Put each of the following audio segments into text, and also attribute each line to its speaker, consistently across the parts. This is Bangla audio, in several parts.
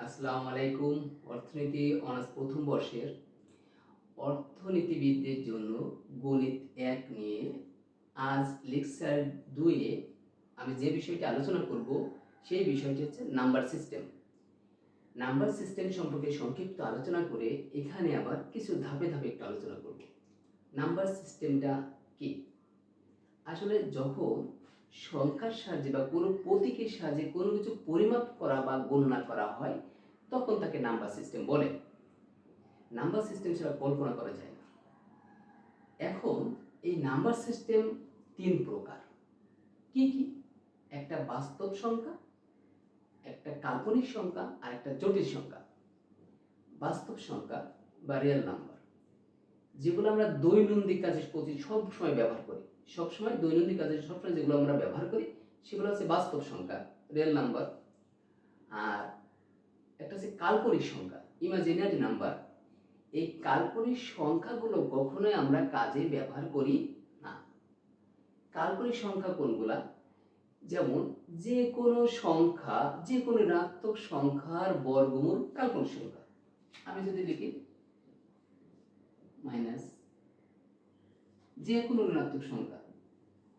Speaker 1: আসসালামু আলাইকুম। অর্থনীতি অনার্স প্রথম বর্ষের। অর্থনীতিবিদদের জন্য গণিত এক নিয়ে আজ লেকচার দুয়ে আমি যে বিষয়টি আলোচনা করব, সেই বিষয়টি হচ্ছে নাম্বার সিস্টেম। নাম্বার সিস্টেম সম্পর্কে সংক্ষিপ্ত আলোচনা করে এখানে আবার কিছু ধাপে ধাপে একটু আলোচনা করব। নাম্বার সিস্টেমটা কি? আসলে যখন সংখ্যার সাহায্যে বা কোনো প্রতীকের সাহায্যে কোনো কিছু পরিমাপ করা বা গণনা করা হয়, তখন তাকে নাম্বার সিস্টেম বলে। নাম্বার সিস্টেম ছাড়া কল্পনা করা যায় না। এখন এই নাম্বার সিস্টেম তিন প্রকার। কি কি? একটা বাস্তব সংখ্যা, একটা কাল্পনিক সংখ্যা, আর একটা জটিল সংখ্যা। বাস্তব সংখ্যা বা রিয়েল নাম্বার যেগুলো আমরা দৈনন্দিন কাজে প্রতি সব সময় ব্যবহার করি। সবসময় দৈনন্দিন কাজে সবসময় যেগুলো আমরা ব্যবহার করি, সেগুলো হচ্ছে বাস্তব সংখ্যা রিয়েল নাম্বার আর একটা হচ্ছে কাল্পনিক সংখ্যা ইমাজিনারি নাম্বার এই কাল্পনিক সংখ্যাগুলো কখনোই আমরা কাজে ব্যবহার করি না। কাল্পনিক সংখ্যা কোনগুলা? যেমন যে কোনো সংখ্যা যে কোনো ঋণাত্মক সংখ্যার বর্গমূল কাল্পনিক সংখ্যা। আমি যদি লিখি মাইনাস যে কোনো ঋণাত্মক সংখ্যা।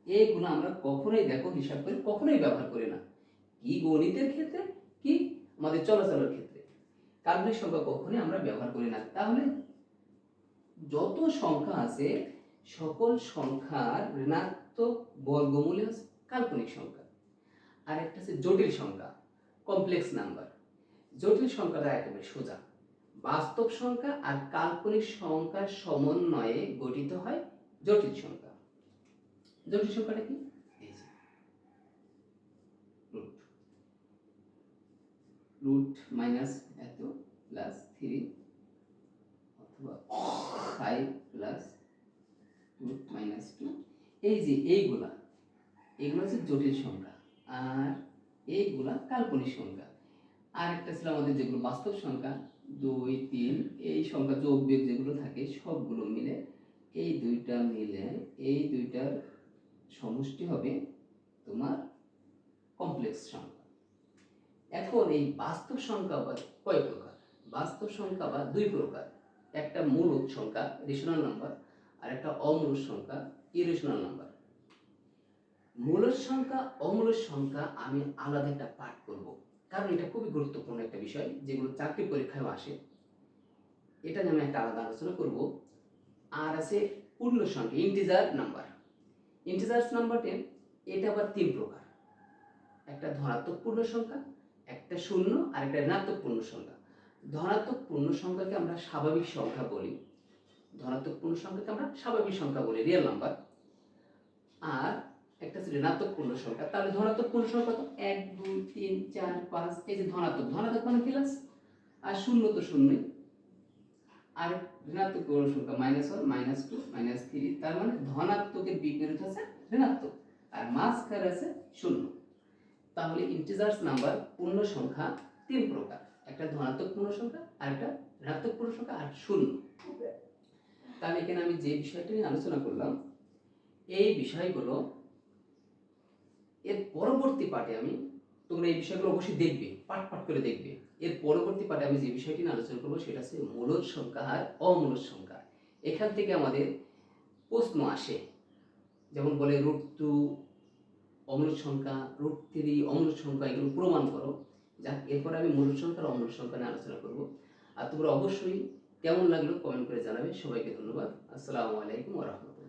Speaker 1: এইগুলো আমরা কখনোই দেখো, হিসাব করে কখনোই ব্যবহার করি না। কি গণিতের ক্ষেত্রে, কি আমাদের চলাচলের ক্ষেত্রে। কাল্পনিক সংখ্যা কখনোই আমরা ব্যবহার করি না। তাহলে যত সংখ্যা আছে, সকল সংখ্যার ঋণাত্মক বর্গমূলে হচ্ছে কাল্পনিক সংখ্যা। আর একটা হচ্ছে জটিল সংখ্যা কমপ্লেক্স নাম্বার জটিল সংখ্যাটা একেবারে সোজা। বাস্তব সংখ্যা আর কাল্পনিক সংখ্যার সমন্বয়ে গঠিত হয় জটিল সংখ্যা। জটিল সংখ্যাটা কি? এই রুট রুট মাইনাস এত প্লাস থ্রি অথবা five plus root minus two এই যে, এইগুলা, এগুলো হচ্ছে জটিল সংখ্যা। আর এইগুলা কাল্পনিক সংখ্যা। আর একটা ছিল আমাদের যেগুলো বাস্তব সংখ্যা, দুই, তিন, এই সংখ্যা যোগ বিয়োগ যেগুলো থাকে, সবগুলো মিলে এই দুইটা মিলে, এই দুইটার সমষ্টি হবে তোমার কমপ্লেক্স সংখ্যা। এখন এই বাস্তব সংখ্যা আবার কয় প্রকার? বাস্তব সংখ্যা বা দুই প্রকার। একটা মূলদ সংখ্যা রেশনাল নাম্বার আর একটা অমূলদ সংখ্যা ইরেশনাল নাম্বার মূলদ সংখ্যা অমূলদ সংখ্যা আমি আলাদা একটা পাঠ করব। কারণ এটা খুবই গুরুত্বপূর্ণ একটা বিষয়, যেগুলো চাকরি পরীক্ষায় আসে। এটা নিয়ে আমি একটা আলাদা আলোচনা করব। আছে পূর্ণ সংখ্যা ইন্টিজার নাম্বার ইন্টিজার্স নাম্বারটি এটা আবার তিন প্রকার। একটা ধনাত্মক পূর্ণ সংখ্যা, একটা শূন্য, আর একটা ঋণাত্মক পূর্ণ সংখ্যা। ধনাত্মক পূর্ণ সংখ্যাকে আমরা স্বাভাবিক সংখ্যা বলি। ধনাত্মক পূর্ণ সংখ্যাকে আমরা স্বাভাবিক সংখ্যা বলি রিয়েল নাম্বার আর একটা ঋণাত্মক পূর্ণ সংখ্যা। তাহলে ধনাত্মক পূর্ণ সংখ্যা তো এক, দুই, তিন, চার, পাঁচ, এই যে ধনাত্মক। ধনাত্মক মানে প্লাস আর শূন্য তো শূন্যই। আর ঋণাত্মক পূর্ণ সংখ্যা minus one minus two minus three তার মানে ধনাত্মকের বিপরীত আছে ঋণাত্মক। আর মাঝখানে আছে শূন্য। তাহলে ইন্টিজার্স নাম্বার পূর্ণ সংখ্যা তিন প্রকার। একটা ধনাত্মক পূর্ণ সংখ্যা আর একটা ঋণাত্মক পূর্ণ সংখ্যা আর শূন্য। তাহলে এখানে আমি যে বিষয়টা নিয়ে আলোচনা করলাম এই বিষয়গুলো এর পরবর্তী পাঠে আমি তোমরা এই বিষয়গুলো অবশ্যই দেখবে, পাঠ পাঠ করে দেখবে। এর পরবর্তী পাঠে আমি যে বিষয়টি নিয়ে আলোচনা করব, সেটা হচ্ছে মূলদ সংখ্যা আর অমূলদ সংখ্যা। এখান থেকে আমাদের প্রশ্ন আসে, যেমন বলে রুট টু অমূলদ সংখ্যা রুট থ্রি অমূলদ সংখ্যা, এগুলো প্রমাণ করো। যাক, এরপর আমি মূলদ সংখ্যা আর অমূলদ সংখ্যা নিয়ে আলোচনা করব। আর তোমরা অবশ্যই কেমন লাগল কমেন্ট করে জানাবে। সবাইকে ধন্যবাদ। আসসালামু আলাইকুম রহমতুল্লাহ।